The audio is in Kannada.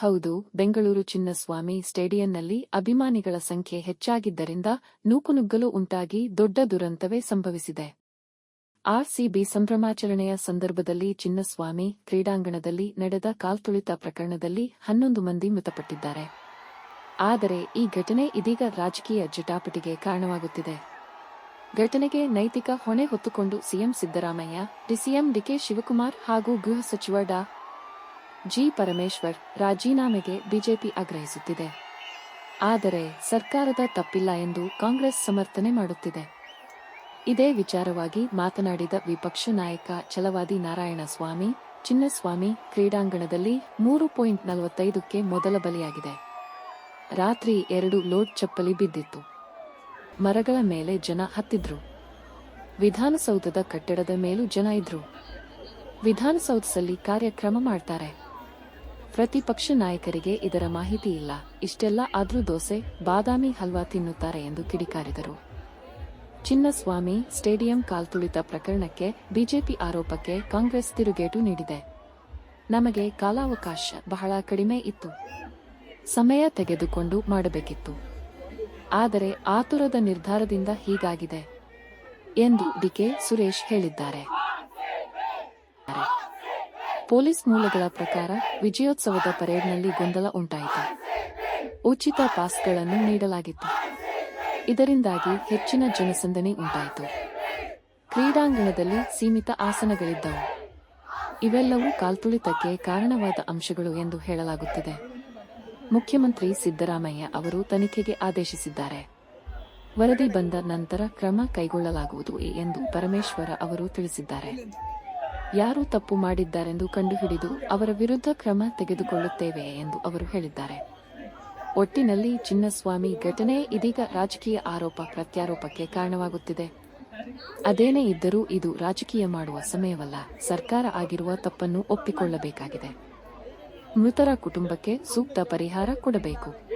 ಹೌದು, ಬೆಂಗಳೂರು ಚಿನ್ನಸ್ವಾಮಿ ಸ್ಟೇಡಿಯಂನಲ್ಲಿ ಅಭಿಮಾನಿಗಳ ಸಂಖ್ಯೆ ಹೆಚ್ಚಾಗಿದ್ದರಿಂದ ನೂಕುನುಗ್ಗಲು ಉಂಟಾಗಿ ದೊಡ್ಡ ದುರಂತವೇ ಸಂಭವಿಸಿದೆ. ಆರ್ಸಿಬಿ ಸಂಭ್ರಮಾಚರಣೆಯ ಸಂದರ್ಭದಲ್ಲಿ ಚಿನ್ನಸ್ವಾಮಿ ಕ್ರೀಡಾಂಗಣದಲ್ಲಿ ನಡೆದ ಕಾಲ್ತುಳಿತ ಪ್ರಕರಣದಲ್ಲಿ ಹನ್ನೊಂದು ಮಂದಿ ಮೃತಪಟ್ಟಿದ್ದಾರೆ. ಆದರೆ ಈ ಘಟನೆ ಇದೀಗ ರಾಜಕೀಯ ಜಟಾಪಟಿಗೆ ಕಾರಣವಾಗುತ್ತಿದೆ. ಘಟನೆಗೆ ನೈತಿಕ ಹೊಣೆ ಹೊತ್ತುಕೊಂಡು CM Siddaramaiah DCM DK Shivakumar ಹಾಗೂ ಗೃಹ ಸಚಿವ ಡಾ ಜಿ ಪರಮೇಶ್ವರ್ ರಾಜೀನಾಮೆಗೆ ಬಿಜೆಪಿ ಆಗ್ರಹಿಸುತ್ತಿದೆ. ಆದರೆ ಸರ್ಕಾರದ ತಪ್ಪಿಲ್ಲ ಎಂದು ಕಾಂಗ್ರೆಸ್ ಸಮರ್ಥನೆ ಮಾಡುತ್ತಿದೆ. ಇದೇ ವಿಚಾರವಾಗಿ ಮಾತನಾಡಿದ ವಿಪಕ್ಷ ನಾಯಕ ಛಲವಾದಿ ನಾರಾಯಣಸ್ವಾಮಿ, ಚಿನ್ನಸ್ವಾಮಿ ಕ್ರೀಡಾಂಗಣದಲ್ಲಿ ಮೂರು ಪಾಯಿಂಟ್ ನಲವತ್ತೈದಕ್ಕೆ ಮೊದಲ ಬಲಿಯಾಗಿದೆ. ರಾತ್ರಿ ಎರಡು ಲೋಡ್ ಚಪ್ಪಲಿ ಬಿದ್ದಿತ್ತು. ಮರಗಳ ಮೇಲೆ ಜನ ಹತ್ತಿದ್ರು. ವಿಧಾನಸೌಧದ ಕಟ್ಟಡದ ಮೇಲೂ ಜನ ಇದ್ರು. ವಿಧಾನಸೌಧದಲ್ಲಿ ಕಾರ್ಯಕ್ರಮ ಮಾಡ್ತಾರೆ. ಪ್ರತಿಪಕ್ಷ ನಾಯಕರಿಗೆ ಇದರ ಮಾಹಿತಿ ಇಲ್ಲ. ಇಷ್ಟೆಲ್ಲ ಆದ್ರೂ ದೋಸೆ, ಬಾದಾಮಿ ಹಲ್ವಾ ತಿನ್ನುತ್ತಾರೆ ಎಂದು ಕಿಡಿಕಾರಿದರು. ಚಿನ್ನಸ್ವಾಮಿ ಸ್ಟೇಡಿಯಂ ಕಾಲ್ತುಳಿತ ಪ್ರಕರಣಕ್ಕೆ ಬಿಜೆಪಿ ಆರೋಪಕ್ಕೆ ಕಾಂಗ್ರೆಸ್ ತಿರುಗೇಟು ನೀಡಿದೆ. ನಮಗೆ ಕಾಲಾವಕಾಶ ಬಹಳ ಕಡಿಮೆ ಇತ್ತು. ಸಮಯ ತೆಗೆದುಕೊಂಡು ಮಾಡಬೇಕಿತ್ತು. ಆದರೆ ಆತುರದ ನಿರ್ಧಾರದಿಂದ ಹೀಗಾಗಿದೆ ಎಂದು ಡಿಕೆ ಸುರೇಶ್ ಹೇಳಿದ್ದಾರೆ. ಪೊಲೀಸ್ ಮೂಲಗಳ ಪ್ರಕಾರ ವಿಜಯೋತ್ಸವದ ಪರೇಡ್ನಲ್ಲಿ ಗೊಂದಲ ಉಂಟಾಯಿತು. ಉಚಿತ ಪಾಸ್ಗಳನ್ನು ನೀಡಲಾಗಿತ್ತು. ಇದರಿಂದಾಗಿ ಹೆಚ್ಚಿನ ಜನಸಂದಣಿ ಉಂಟಾಯಿತು. ಕ್ರೀಡಾಂಗಣದಲ್ಲಿ ಸೀಮಿತ ಆಸನಗಳಿದ್ದವು. ಇವೆಲ್ಲವೂ ಕಾಲ್ತುಳಿತಕ್ಕೆ ಕಾರಣವಾದ ಅಂಶಗಳು ಎಂದು ಹೇಳಲಾಗುತ್ತಿದೆ. ಮುಖ್ಯಮಂತ್ರಿ ಸಿದ್ದರಾಮಯ್ಯ ಅವರು ತನಿಖೆಗೆ ಆದೇಶಿಸಿದ್ದಾರೆ. ವರದಿ ಬಂದ ನಂತರ ಕ್ರಮ ಕೈಗೊಳ್ಳಲಾಗುವುದು ಎಂದು ಪರಮೇಶ್ವರ ಅವರು ತಿಳಿಸಿದ್ದಾರೆ. ಯಾರು ತಪ್ಪು ಮಾಡಿದ್ದಾರೆಂದು ಕಂಡುಹಿಡಿದು ಅವರ ವಿರುದ್ಧ ಕ್ರಮ ತೆಗೆದುಕೊಳ್ಳುತ್ತೇವೆ ಎಂದು ಅವರು ಹೇಳಿದ್ದಾರೆ. ಒಟ್ಟಿನಲ್ಲಿ ಚಿನ್ನಸ್ವಾಮಿ ಘಟನೆ ಇದೀಗ ರಾಜಕೀಯ ಆರೋಪ ಪ್ರತ್ಯಾರೋಪಕ್ಕೆ ಕಾರಣವಾಗುತ್ತಿದೆ. ಅದೇನೇ ಇದ್ದರೂ ಇದು ರಾಜಕೀಯ ಮಾಡುವ ಸಮಯವಲ್ಲ. ಸರ್ಕಾರ ಆಗಿರುವ ತಪ್ಪನ್ನು ಒಪ್ಪಿಕೊಳ್ಳಬೇಕಾಗಿದೆ. ಮೃತರ ಕುಟುಂಬಕ್ಕೆ ಸೂಕ್ತ ಪರಿಹಾರ ಕೊಡಬೇಕು.